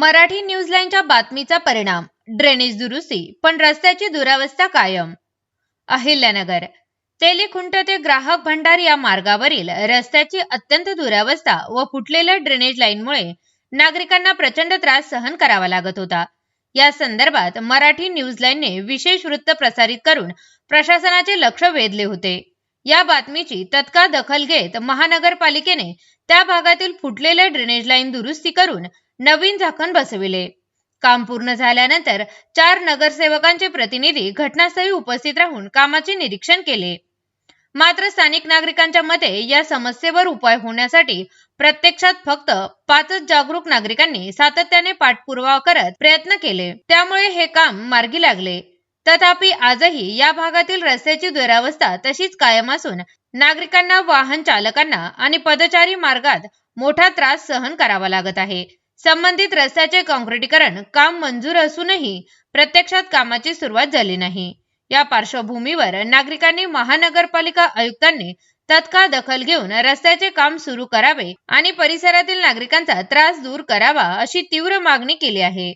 मराठी न्यूजलाईनच्या बातमीचा परिणाम. ड्रेनेज दुरुस्ती पण रस्त्याची दुरावस्था कायम. अहिल्यानगर तेलीखुंट ते ग्राहक भंडार या मार्गावरील रस्त्याची अत्यंत दुरावस्था व फुटलेल्या ड्रेनेज लाईनमुळे नागरिकांना प्रचंड त्रास सहन करावा लागत होता. या संदर्भात मराठी न्यूजलाईनने विशेष वृत्त प्रसारित करून प्रशासनाचे लक्ष वेधले होते. या बातमीची तत्काळ दखल घेत महानगरपालिकेने त्या भागातील फुटलेल्या ड्रेनेज लाईन दुरुस्ती करून नवीन झाकण बसविले. काम पूर्ण झाल्यानंतर चार नगरसेवकांचे प्रतिनिधी घटनास्थळी उपस्थित राहून कामाचे निरीक्षण केले. मात्र स्थानिक नागरिकांच्या मते या समस्येवर उपाय होण्यासाठी प्रत्यक्षात फक्त पाचच जागरूक नागरिकांनी सातत्याने पाठपुरावा करत प्रयत्न केले. त्यामुळे हे काम मार्गी लागले. तथापि आजही या भागातील रस्त्याची दुरावस्था तशीच कायम असून नागरिकांना वाहन चालकांना आणि पदचारी मार्गात मोठा त्रास सहन करावा लागत आहे. संबंधित रस्त्याचे काँक्रिटीकरण काम मंजूर असूनही प्रत्यक्षात कामाची सुरुवात झाली नाही. या पार्श्वभूमीवर नागरिकांनी महानगरपालिका आयुक्तांनी तत्काळ दखल घेऊन रस्त्याचे काम सुरू करावे आणि परिसरातील नागरिकांचा त्रास दूर करावा अशी तीव्र मागणी केली आहे.